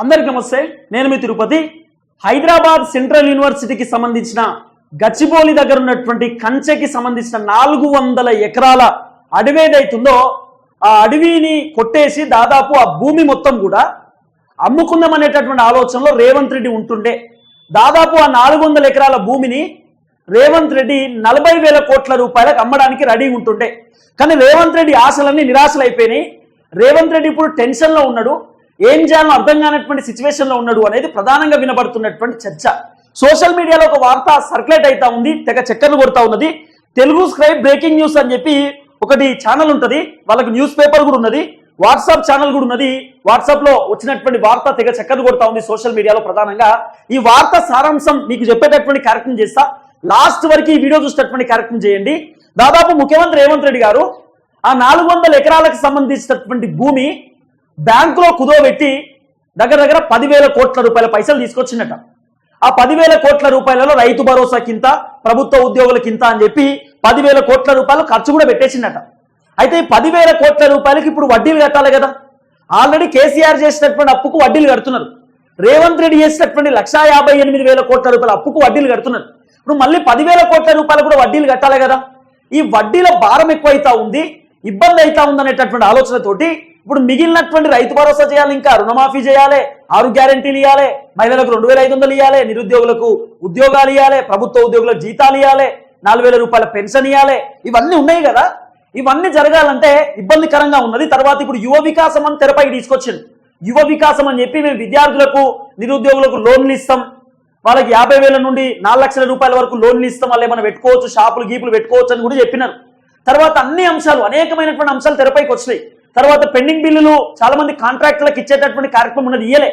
అందరికి నమస్తే. నేను మీ తిరుపతి. హైదరాబాద్ సెంట్రల్ యూనివర్సిటీకి సంబంధించిన గచ్చిబౌలి దగ్గర ఉన్నటువంటి కంచెకి సంబంధించిన నాలుగు వందల ఎకరాల అడవి ఏదైతుందో ఆ అడవిని కొట్టేసి దాదాపు ఆ భూమి మొత్తం కూడా అమ్ముకుందాం అనేటటువంటి ఆలోచనలో రేవంత్ రెడ్డి ఉంటుండే. దాదాపు ఆ నాలుగు వందల ఎకరాల భూమిని రేవంత్ రెడ్డి నలభై వేల కోట్ల రూపాయలకు అమ్మడానికి రెడీ ఉంటుండే. కానీ రేవంత్ రెడ్డి ఆశలన్నీ నిరాశలు అయిపోయినాయి రేవంత్ రెడ్డి ఇప్పుడు టెన్షన్లో ఉన్నాడు. ఏం చేయాలో అర్థం కానటువంటి సిచ్యువేషన్లో ఉన్నాడు అనేది ప్రధానంగా వినబడుతున్నటువంటి చర్చ. సోషల్ మీడియాలో ఒక వార్త సర్క్యులేట్ అవుతా ఉంది తెగ చక్కర్లు కొడతా ఉన్నది. తెలుగు స్క్రైబ్ బ్రేకింగ్ న్యూస్ అని చెప్పి ఒకటి ఛానల్ ఉంటుంది వాళ్ళకి న్యూస్ పేపర్ కూడా ఉన్నది వాట్సాప్ ఛానల్ కూడా ఉన్నది. వాట్సాప్లో వచ్చినటువంటి వార్త తెగ చక్కర్లు కొడతా ఉంది సోషల్ మీడియాలో ప్రధానంగా. ఈ వార్త సారాంశం మీకు చెప్పేటటువంటి కార్యక్రమం చేస్తా. లాస్ట్ వరకు ఈ వీడియో చూసేటటువంటి కార్యక్రమం చేయండి. దాదాపు ముఖ్యమంత్రి రేవంత్ రెడ్డి గారు ఆ నాలుగు వందల ఎకరాలకు సంబంధించినటువంటి భూమి బ్యాంకులో కుదోబెట్టి దగ్గర దగ్గర పదివేల కోట్ల రూపాయల పైసలు తీసుకొచ్చిందట. ఆ పదివేల కోట్ల రూపాయలలో రైతు భరోసా కింద ప్రభుత్వ ఉద్యోగుల కింద అని చెప్పి పదివేల కోట్ల రూపాయలు ఖర్చు కూడా పెట్టేసిందట. అయితే ఈ పదివేల కోట్ల రూపాయలకి ఇప్పుడు వడ్డీలు కట్టాలి కదా. ఆల్రెడీ కేసీఆర్ చేసినటువంటి అప్పుకు వడ్డీలు కడుతున్నారు. రేవంత్ రెడ్డి చేసినటువంటి లక్షా యాభై ఎనిమిది వేల కోట్ల రూపాయల అప్పుకు వడ్డీలు కడుతున్నారు. ఇప్పుడు మళ్ళీ పదివేల కోట్ల రూపాయలు కూడా వడ్డీలు కట్టాలి కదా. ఈ వడ్డీల భారం ఎక్కువైతా ఉంది ఇబ్బంది అవుతా ఉంది అనేటటువంటి ఆలోచనతోటి ఇప్పుడు మిగిలినటువంటి రైతు భరోసా చేయాలి ఇంకా రుణమాఫీ చేయాలి ఆరు గ్యారెంటీలు ఇవ్వాలి మహిళలకు రెండు వేల ఐదు వందలు ఇవ్వాలి నిరుద్యోగులకు ఉద్యోగాలు ఇవ్వాలి ప్రభుత్వ ఉద్యోగులకు జీతాలు ఇవ్వాలి నాలుగు వేల రూపాయల పెన్షన్ ఇవ్వాలి ఇవన్నీ ఉన్నాయి కదా? ఇవన్నీ జరగాలంటే ఇబ్బందికరంగా ఉన్నది. తర్వాత ఇప్పుడు యువ వికాసం అని తెరపైకి తీసుకొచ్చింది యువ వికాసం అని చెప్పి మేము విద్యార్థులకు నిరుద్యోగులకు లోన్లు ఇస్తాం. వాళ్ళకి యాభై వేల నుండి నాలుగు లక్షల రూపాయల వరకు లోన్లు ఇస్తాం. వాళ్ళు ఏమైనా పెట్టుకోవచ్చు షాపులు గీపులు పెట్టుకోవచ్చు అని కూడా చెప్పినారు. తర్వాత అన్ని అంశాలు అనేకమైనటువంటి అంశాలు తెరపైకి వచ్చినాయి. తర్వాత పెండింగ్ బిల్లులు చాలా మంది కాంట్రాక్టులకు ఇచ్చేటటువంటి కార్యక్రమం ఉన్నది ఇయ్యలే.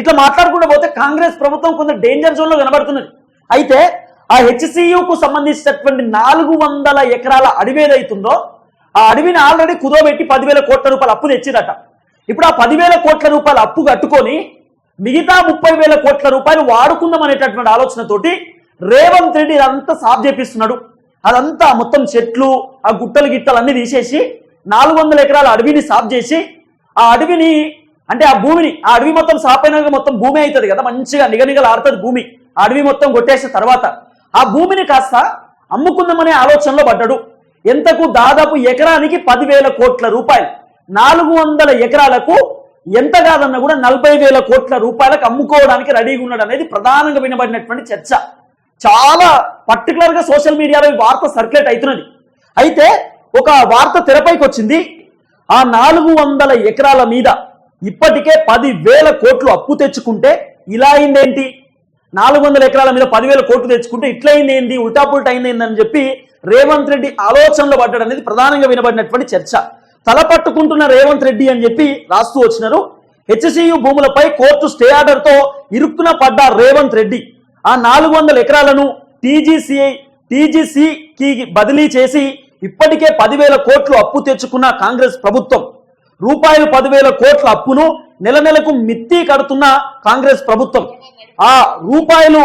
ఇట్లా మాట్లాడుకుంటూ పోతే కాంగ్రెస్ ప్రభుత్వం కొంత డేంజర్ జోన్లో కనబడుతున్నది. అయితే ఆ హెచ్సియుకు సంబంధించినటువంటి నాలుగు వందల ఎకరాల అడవి ఏదైతుందో ఆ అడవిని ఆల్రెడీ కుదోబెట్టి పదివేల కోట్ల రూపాయల అప్పు తెచ్చిందట ఇప్పుడు ఆ పదివేల కోట్ల రూపాయల అప్పు కట్టుకొని మిగతా ముప్పై వేల కోట్ల రూపాయలు వాడుకుందాం అనేటటువంటి ఆలోచనతోటి రేవంత్ రెడ్డి ఇదంతా సాఫ్ చేపిస్తున్నాడు. అదంతా మొత్తం చెట్లు ఆ గుట్టలు గిట్టలు అన్ని తీసేసి నాలుగు వందల ఎకరాల అడవిని సాఫ్ చేసి ఆ అడవిని అంటే ఆ భూమిని ఆ అడవి మొత్తం సాఫ్ అయినాక మొత్తం భూమి అవుతుంది కదా మంచిగా నిగనిగలు ఆడుతుంది భూమి. ఆ అడవి మొత్తం కొట్టేసిన తర్వాత ఆ భూమిని కాస్త అమ్ముకుందామనే ఆలోచనలో పడ్డాడు. ఎంతకు దాదాపు ఎకరానికి పదివేల కోట్ల రూపాయలు. నాలుగు వందల ఎకరాలకు ఎంత కాదన్నా కూడా నలభై వేల కోట్ల రూపాయలకు అమ్ముకోవడానికి రెడీగా ఉన్నాడు అనేది ప్రధానంగా వినబడినటువంటి చర్చ. చాలా పర్టికులర్గా సోషల్ మీడియాలో వార్త సర్క్యులేట్ అవుతున్నది. అయితే ఒక వార్త తెరపైకి వచ్చింది. ఆ నాలుగు వందల ఎకరాల మీద ఇప్పటికే పది వేల కోట్లు అప్పు తెచ్చుకుంటే ఇలా అయిందేంటి? నాలుగు వందల ఎకరాల మీద పదివేల కోట్లు తెచ్చుకుంటే ఇట్లయింది ఏంది ఉల్టాపుల్ట అయిందేందని చెప్పి రేవంత్ రెడ్డి ఆలోచనలో పడ్డాడు అనేది ప్రధానంగా వినబడినటువంటి చర్చ. తల పట్టుకుంటున్న రేవంత్ రెడ్డి అని చెప్పి రాస్తూ వచ్చినారు. హెచ్సియు భూములపై కోర్టు స్టే ఆర్డర్తో ఇరుక్కున పడ్డ రేవంత్ రెడ్డి ఆ నాలుగు వందల ఎకరాలను టీజీసీఐ టీజీసీకి బదిలీ చేసి ఇప్పటికే పదివేల కోట్లు అప్పు తెచ్చుకున్న కాంగ్రెస్ ప్రభుత్వం. రూపాయలు పదివేల కోట్ల అప్పును నెల నెలకు మిత్తి కడుతున్న కాంగ్రెస్ ప్రభుత్వం. ఆ రూపాయలు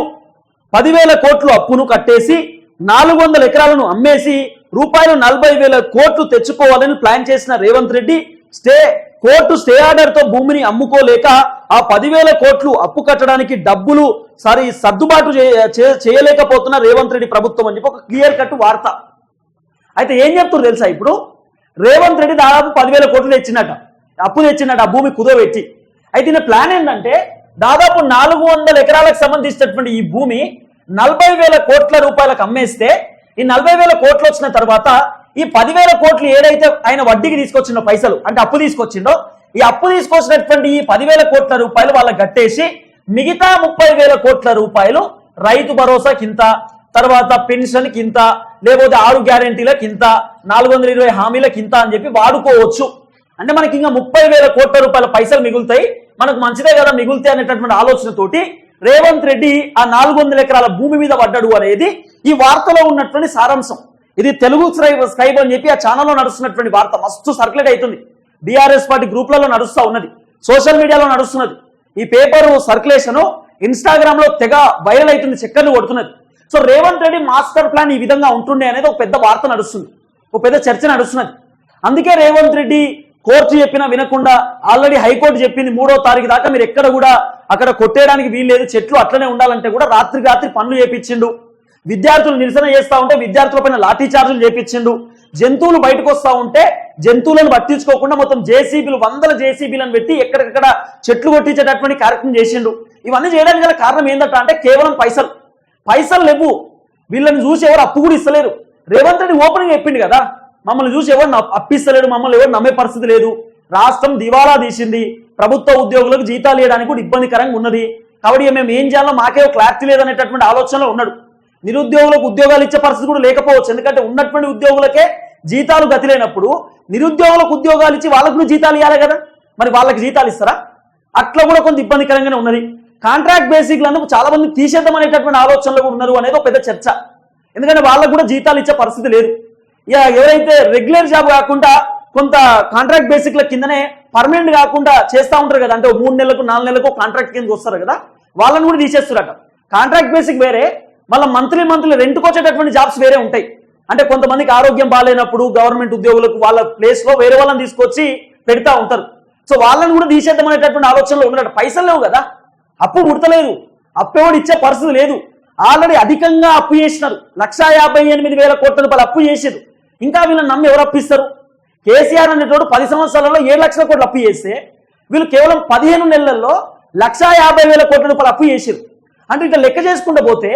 పదివేల కోట్లు అప్పును కట్టేసి నాలుగు వందల ఎకరాలను అమ్మేసి రూపాయలు నలభై వేల కోట్లు తెచ్చుకోవాలని ప్లాన్ చేసిన Revanth Reddy stay court stay ఆర్డర్తో భూమిని అమ్ముకోలేక ఆ పదివేల కోట్లు అప్పు కట్టడానికి డబ్బులు సారీ సర్దుబాటు చేయ- చేయలేకపోతున్న రేవంత్ రెడ్డి ప్రభుత్వం అని చెప్పి ఒక క్లియర్ కట్ వార్త. అయితే ఏం చెప్తున్నారు తెలుసా ఇప్పుడు? రేవంత్ రెడ్డి దాదాపు పదివేల కోట్లు తెచ్చినట. అప్పు తెచ్చినట ఆ భూమి కుదోబెట్టి అయితే ఈయన ప్లాన్ ఏంటంటే దాదాపు నాలుగు వందల ఎకరాలకు సంబంధించినటువంటి ఈ భూమి నలభై వేల కోట్ల రూపాయలకు అమ్మేస్తే ఈ నలభై వేల కోట్లు వచ్చిన తర్వాత ఈ పదివేల కోట్లు ఏదైతే ఆయన వడ్డీకి తీసుకొచ్చిండో పైసలు అంటే అప్పు తీసుకొచ్చిండో ఈ అప్పు తీసుకొచ్చినటువంటి ఈ పదివేల కోట్ల రూపాయలు వాళ్ళకి కట్టేసి మిగతా ముప్పై వేల కోట్ల రూపాయలు రైతు భరోసా కింత తర్వాత పెన్షన్ కింత లేకపోతే ఆరు గ్యారెంటీలకు ఇంత నాలుగు వందల ఇరవై హామీలకు ఇంత అని చెప్పి వాడుకోవచ్చు. అంటే మనకి ఇంకా ముప్పై వేల కోట్ల రూపాయల పైసలు మిగులుతాయి. మనకు మంచిదే కదా మిగులుతాయి అనేటటువంటి ఆలోచనతోటి రేవంత్ రెడ్డి ఆ నాలుగు వందల ఎకరాల భూమి మీద పడ్డాడు అనేది ఈ వార్తలో ఉన్నటువంటి సారాంశం. ఇది తెలుగు స్క్రైబ్ స్క్రైబ్ అని చెప్పి ఆ ఛానల్లో నడుస్తున్నటువంటి వార్త. మస్తు సర్క్యులేట్ అవుతుంది. బీఆర్ఎస్ పార్టీ గ్రూప్లలో నడుస్తూ ఉన్నది. సోషల్ మీడియాలో నడుస్తున్నది. ఈ పేపర్ సర్క్యులేషన్ ఇన్స్టాగ్రామ్లో తెగ వైరల్ అవుతుంది చక్కర్లు కొడుతున్నది. So Revanth Reddy master plan ఈ విధంగా ఉంటుండే అనేది ఒక పెద్ద వార్త నడుస్తుంది. ఒక పెద్ద చర్చ నడుస్తున్నది. అందుకే రేవంత్ రెడ్డి కోర్టు చెప్పినా వినకుండా ఆల్రెడీ హైకోర్టు చెప్పింది మూడో తారీఖు దాకా మీరు ఎక్కడ కూడా అక్కడ కొట్టేయడానికి వీల్లేదు. చెట్లు అట్లనే ఉండాలంటే కూడా రాత్రి రాత్రి పనులు చేపించిండు. విద్యార్థులు నిరసన చేస్తా ఉంటే విద్యార్థులపైన లాఠీ చార్జులు చేపించిండు. జంతువులు బయటకు వస్తా ఉంటే జంతువులను పట్టించుకోకుండా మొత్తం జేసీబీలు వందల జేసీబీలను పెట్టి ఎక్కడికక్కడ చెట్లు కొట్టించేటటువంటి కార్యక్రమం చేసిండు. ఇవన్నీ చేయడానికి గల కారణం ఏంటంటే అంటే కేవలం పైసలు. పైసలు లేవు. వీళ్ళని చూసి ఎవరు అప్పు కూడా ఇస్తలేరు. రేవంత్ రెడ్డి ఓపెనింగ్ చెప్పిండు కదా మమ్మల్ని చూసి ఎవరు అప్పిస్తలేడు మమ్మల్ని ఎవరు నమ్మే పరిస్థితి లేదు. రాష్ట్రం దివాలా తీసింది. ప్రభుత్వ ఉద్యోగులకు జీతాలు ఇవ్వడానికి కూడా ఇబ్బందికరంగా ఉన్నది. కాబట్టి మేము ఏం చేయాలో మాకే క్లారిటీ లేదనేటటువంటి ఆలోచనలో ఉన్నాడు. నిరుద్యోగులకు ఉద్యోగాలు ఇచ్చే పరిస్థితి కూడా లేకపోవచ్చు. ఎందుకంటే ఉన్నటువంటి ఉద్యోగులకే జీతాలు గతి లేనప్పుడు నిరుద్యోగులకు ఉద్యోగాలు ఇచ్చి వాళ్ళకు కూడా జీతాలు ఇవ్వాలి కదా. మరి వాళ్ళకి జీతాలు ఇస్తారా? అట్లా కూడా కొంత ఇబ్బందికరంగానే ఉన్నది. కాంట్రాక్ట్ బేసిక్లను చాలా మంది తీసేద్దాం అనేటటువంటి ఆలోచనలు కూడా ఉన్నారు అనేది ఒక పెద్ద చర్చ. ఎందుకంటే వాళ్ళకు కూడా జీతాలు ఇచ్చే పరిస్థితి లేదు. ఇక ఎవరైతే రెగ్యులర్ జాబ్ కాకుండా కొంత కాంట్రాక్ట్ బేసిక్ల కిందనే పర్మనెంట్ కాకుండా చేస్తూ ఉంటారు కదా అంటే మూడు నెలలకు నాలుగు నెలలకు కాంట్రాక్ట్ కింద వస్తారు కదా వాళ్ళని కూడా తీసేస్తారట. కాంట్రాక్ట్ బేసిక్ వేరే మళ్ళీ మంత్లీ మంత్లీ రెంట్కి వచ్చేటటువంటి జాబ్స్ వేరే ఉంటాయి. అంటే కొంతమందికి ఆరోగ్యం బాగాలేనప్పుడు గవర్నమెంట్ ఉద్యోగులకు వాళ్ళ ప్లేస్లో వేరే వాళ్ళని తీసుకొచ్చి పెడతా ఉంటారు. సో వాళ్ళని కూడా తీసేద్దాం అనేటటువంటి ఆలోచనలో ఉన్నాడు పైసలు లేవు కదా. అప్పు పుడతలేదు అప్పు ఎవడు ఇచ్చే పరిస్థితి లేదు. ఆల్రెడీ అధికంగా అప్పు చేసినారు. లక్షా యాభై ఎనిమిది వేల కోట్ల రూపాయలు అప్పు చేసారు ఇంకా వీళ్ళని నమ్మి ఎవరు అప్పిస్తారు? కేసీఆర్ అనేటోడు పది సంవత్సరాలలో ఏడు లక్షల కోట్లు అప్పు చేస్తే వీళ్ళు కేవలం పదిహేను నెలల్లో లక్షా యాభై వేల కోట్ల రూపాయలు అప్పు చేసారు అంటే ఇట్లా లెక్క చేసుకుంటూ పోతే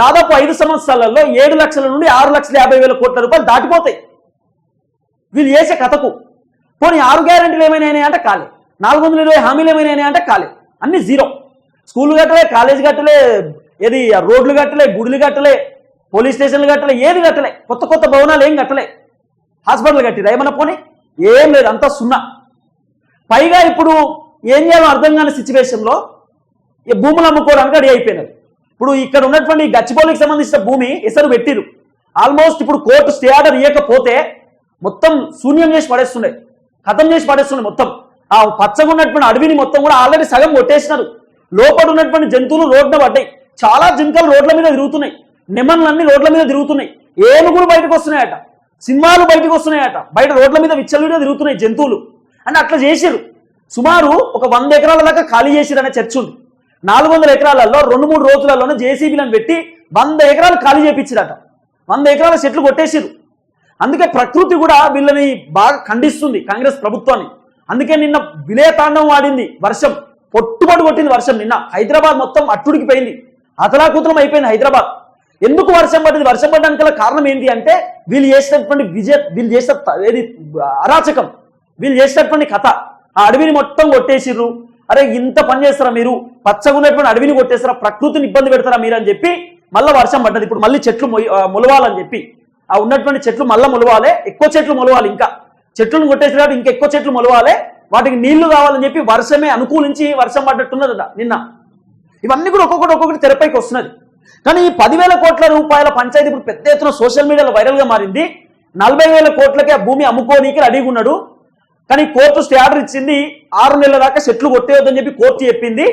దాదాపు ఐదు సంవత్సరాలలో ఏడు లక్షల నుండి ఆరు లక్షల యాభై వేల కోట్ల రూపాయలు దాటిపోతాయి. వీళ్ళు చేసే కథకు. పోనీ ఆరు గ్యారెంటీలు ఏమైనా అంటే కాలే. నాలుగు వందల ఇరవై హామీలు ఏమైనా అంటే కాలే. అన్ని జీరో. స్కూల్ కట్టలే కాలేజ్ కట్టలే ఏది రోడ్లు కట్టలే గుడులు కట్టలే పోలీస్ స్టేషన్లు కట్టలే ఏది కట్టలే కొత్త కొత్త భవనాలు ఏం కట్టలే. హాస్పిటల్ కట్టిరా ఏమన్నా పోనీ? ఏం లేదు అంతా సున్నా. పైగా ఇప్పుడు ఏం చేయాలో అర్థం కాని సిచ్యువేషన్లో ఈ భూములు అమ్ముకోవడానికి రెడీ అయిపోయినారు. ఇప్పుడు ఇక్కడ ఉన్నటువంటి ఈ గచ్చిబౌలికి సంబంధించిన భూమి ఎసరు పెట్టిరు. ఆల్మోస్ట్ ఇప్పుడు కోర్టు స్టే ఆర్డర్ ఇవ్వకపోతే మొత్తం శూన్యం చేసి పడేస్తుండే ఖతం చేసి పడేస్తుండే మొత్తం. ఆ పచ్చగా ఉన్నటువంటి అడవిని మొత్తం కూడా ఆల్రెడీ సగం కొట్టేసినారు. లోపల ఉన్నటువంటి జంతువులు రోడ్డున పడ్డాయి. చాలా జింకలు రోడ్ల మీద తిరుగుతున్నాయి. నిమన్లన్నీ రోడ్ల మీద తిరుగుతున్నాయి. ఏనుగులు బయటకు వస్తున్నాయట. సింహాలు బయటకు వస్తున్నాయట. బయట రోడ్ల మీద విచ్చలవిడిగా తిరుగుతున్నాయి జంతువులు. అని అట్లా చేసిరు సుమారు ఒక వంద ఎకరాల దాకా ఖాళీ చేసిరు అనే చర్చ ఉంది. నాలుగు వందల ఎకరాలలో రెండు మూడు రోజులలోనే జేసీబీలను పెట్టి వంద ఎకరాలు ఖాళీ చేపించిరట వంద ఎకరాల చెట్లు కొట్టేసిరు అందుకే ప్రకృతి కూడా వీళ్ళని బాగా ఖండిస్తుంది కాంగ్రెస్ ప్రభుత్వాన్ని. అందుకే నిన్న విలేతాండం వాడింది వర్షం. పొట్టుబడి కొట్టింది వర్షం నిన్న. హైదరాబాద్ మొత్తం అట్టుడికి పోయింది. అతలాకుతలం అయిపోయింది హైదరాబాద్. ఎందుకు వర్షం పడింది వర్షం పడడానికి గల కారణం ఏంటి అంటే వీళ్ళు చేసినటువంటి విజయ వీళ్ళు చేసిన ఏది అరాచకం. వీళ్ళు చేసినటువంటి కథ. ఆ అడవిని మొత్తం కొట్టేసిర్రు. అరే ఇంత పని చేస్తారా మీరు? పచ్చగా ఉన్నటువంటి అడవిని కొట్టేస్తారా? ప్రకృతిని ఇబ్బంది పెడతారా మీరు అని చెప్పి మళ్ళీ వర్షం పడ్డది. ఇప్పుడు మళ్ళీ చెట్లు మొలవాలని చెప్పి. ఆ ఉన్నటువంటి చెట్లు మళ్ళీ మొలవాలే. ఎక్కువ చెట్లు మొలవాలి ఇంకా. చెట్లను కొట్టేసిన ఇంకా ఎక్కువ చెట్లు మొలవాలే. వాటికి నీళ్ళు కావాలని చెప్పి వర్షమే అనుకూలించి వర్షం పడ్డట్టున్నదట నిన్న. ఇవన్నీ కూడా ఒక్కొక్కటి ఒక్కొక్కటి తెరపైకి వస్తున్నది. కానీ ఈ పదివేల కోట్ల రూపాయల పంచాయతీ ఇప్పుడు పెద్ద ఎత్తున సోషల్ మీడియాలో వైరల్గా మారింది. నలభై వేల కోట్లకే భూమి అమ్ముకోనీకి రెడీగా ఉన్నాడు. కానీ కోర్టు స్టే ఆర్డర్ ఇచ్చింది ఆరు నెలల దాకా సెట్లు కొట్టేయొద్దని చెప్పి కోర్టు చెప్పింది.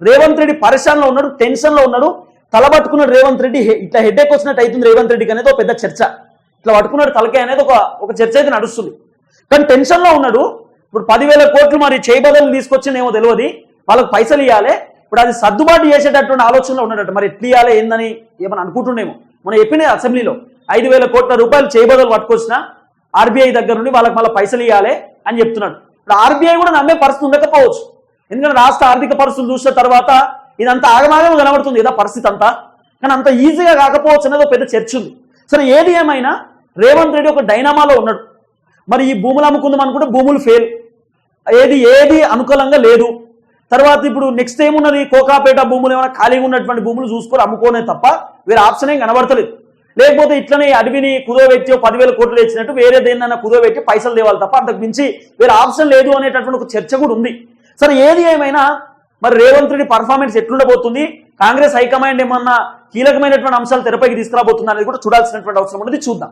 రేవంత్ రెడ్డి పరిశాన్లో ఉన్నాడు టెన్షన్లో ఉన్నాడు. తల పట్టుకున్నాడు రేవంత్ రెడ్డి ఇట్లా హెడేక్ వచ్చినట్టు అవుతుంది రేవంత్ రెడ్డికి అనేది ఒక పెద్ద చర్చ. ఇట్లా పట్టుకున్నాడు తలకే అనేది ఒక ఒక చర్చ అయితే నడుస్తుంది. కానీ టెన్షన్లో ఉన్నాడు. ఇప్పుడు పదివేల కోట్లు మరి చేయబదలు తీసుకొచ్చిందేమో తెలియదు. వాళ్ళకి పైసలు ఇవ్వాలి ఇప్పుడు అది సర్దుబాటు చేసేటటువంటి ఆలోచనలో ఉన్నట్టు మరి ఎట్లా ఇవ్వాలి ఏందని ఏమని అనుకుంటుండేమో. మనం చెప్పిన అసెంబ్లీలో ఐదు వేల కోట్ల రూపాయలు చేయబదలు పట్టుకొచ్చిన ఆర్బీఐ దగ్గర నుండి వాళ్ళకి మళ్ళీ పైసలు ఇవ్వాలి అని చెప్తున్నాడు. ఇప్పుడు ఆర్బీఐ కూడా నమ్మే పరిస్థితి ఉండకపోవచ్చు. ఎందుకంటే రాష్ట్ర ఆర్థిక పరిస్థితులు చూసిన తర్వాత ఇదంతా ఆగమాగం కనబడుతుంది ఏదో పరిస్థితి అంతా. కానీ అంత ఈజీగా కాకపోవచ్చు అనేది పెద్ద చర్చ ఉంది. సరే ఏది ఏమైనా రేవంత్ రెడ్డి ఒక డైనామాలో ఉన్నాడు. మరి ఈ భూములు అమ్ముకుందాం అనుకుంటే భూములు ఫెయిల్ ఏది ఏది అనుకూలంగా లేదు. తర్వాత ఇప్పుడు నెక్స్ట్ ఏమున్నది? కోకాపేట భూములు ఏమైనా ఖాళీగా ఉన్నటువంటి భూములు చూసుకొని అమ్ముకోనే తప్ప వేరే ఆప్షన్ ఏం కనబడతలేదు. లేకపోతే ఇట్లనే అడవిని కుదోబెట్టి పదివేల కోట్లు ఇచ్చినట్టు వేరే దేన్నైనా కుదోబెట్టి పైసలు తేవాలి తప్ప అంతకు మించి వేరే ఆప్షన్ లేదు అనేటటువంటి ఒక చర్చ కూడా ఉంది. సరే ఏది ఏమైనా మరి రేవంత్ రెడ్డి పర్ఫార్మెన్స్ ఎట్లుండబోతుంది? కాంగ్రెస్ హైకమాండ్ ఏమన్నా కీలకమైనటువంటి అంశాలు తెరపైకి తీసుకురాబోతుంది అనేది కూడా చూడాల్సినటువంటి అవసరం ఉన్నది చూద్దాం.